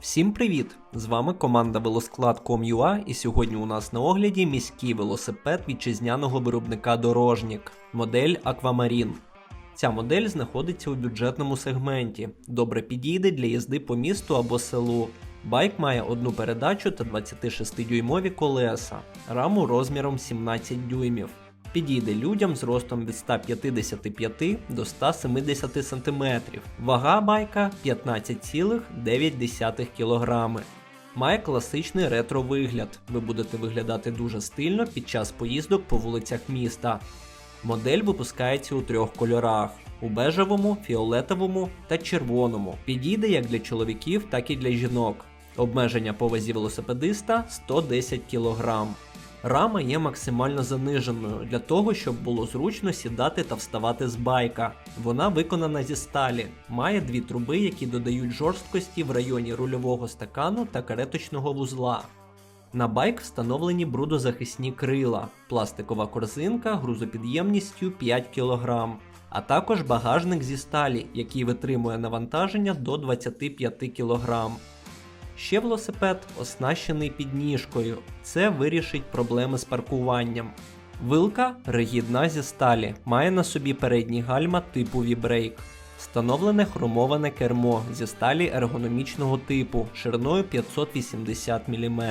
Всім привіт! З вами команда Велосклад.com.ua і сьогодні у нас на огляді міський велосипед вітчизняного виробника Дорожнік, модель Aquamarine. Ця модель знаходиться у бюджетному сегменті, добре підійде для їзди по місту або селу. Байк має одну передачу та 26-дюймові колеса, раму розміром 17 дюймів. Підійде людям з ростом від 155 до 170 см. Вага байка 15,9 кг. Має класичний ретро-вигляд. Ви будете виглядати дуже стильно під час поїздок по вулицях міста. Модель випускається у трьох кольорах: у бежевому, фіолетовому та червоному. Підійде як для чоловіків, так і для жінок. Обмеження по вазі велосипедиста 110 кг. Рама є максимально заниженою для того, щоб було зручно сідати та вставати з байка. Вона виконана зі сталі, має дві труби, які додають жорсткості в районі рульового стакану та кареточного вузла. На байк встановлені брудозахисні крила, пластикова корзинка грузопідємністю 5 кг, а також багажник зі сталі, який витримує навантаження до 25 кг. Ще велосипед оснащений підніжкою. Це вирішить проблеми з паркуванням. Вилка ригідна зі сталі, має на собі передні гальма типу V-Brake. Встановлене хромоване кермо зі сталі ергономічного типу шириною 580 мм.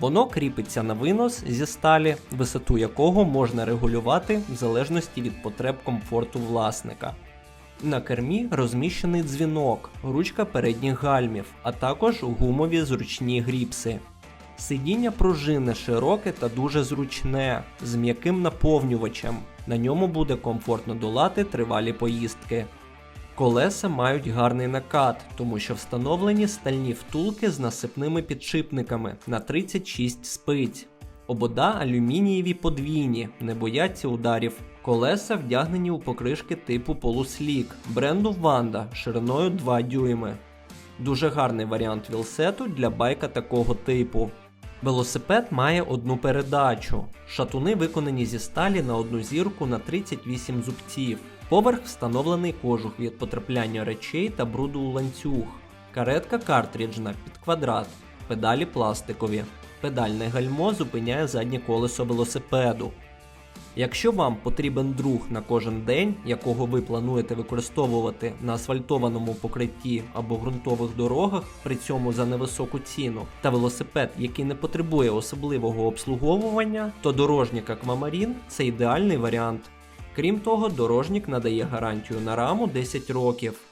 Воно кріпиться на винос зі сталі, висоту якого можна регулювати в залежності від потреб комфорту власника. На кермі розміщений дзвінок, ручка передніх гальмів, а також гумові зручні гріпси. Сидіння пружини широке та дуже зручне, з м'яким наповнювачем. На ньому буде комфортно долати тривалі поїздки. Колеса мають гарний накат, тому що встановлені стальні втулки з насипними підшипниками на 36 спиць. Обода алюмінієві подвійні, не бояться ударів. Колеса вдягнені у покришки типу полуслік бренду Ванда шириною 2 дюйми. Дуже гарний варіант вілсету для байка такого типу. Велосипед має одну передачу. Шатуни виконані зі сталі на одну зірку на 38 зубців. Поверх встановлений кожух від потрапляння речей та бруду у ланцюг. Каретка картриджна під квадрат, педалі пластикові. Педальне гальмо зупиняє заднє колесо велосипеду. Якщо вам потрібен друг на кожен день, якого ви плануєте використовувати на асфальтованому покритті або ґрунтових дорогах, при цьому за невисоку ціну, та велосипед, який не потребує особливого обслуговування, то дорожник Аквамарін це ідеальний варіант. Крім того, дорожник надає гарантію на раму 10 років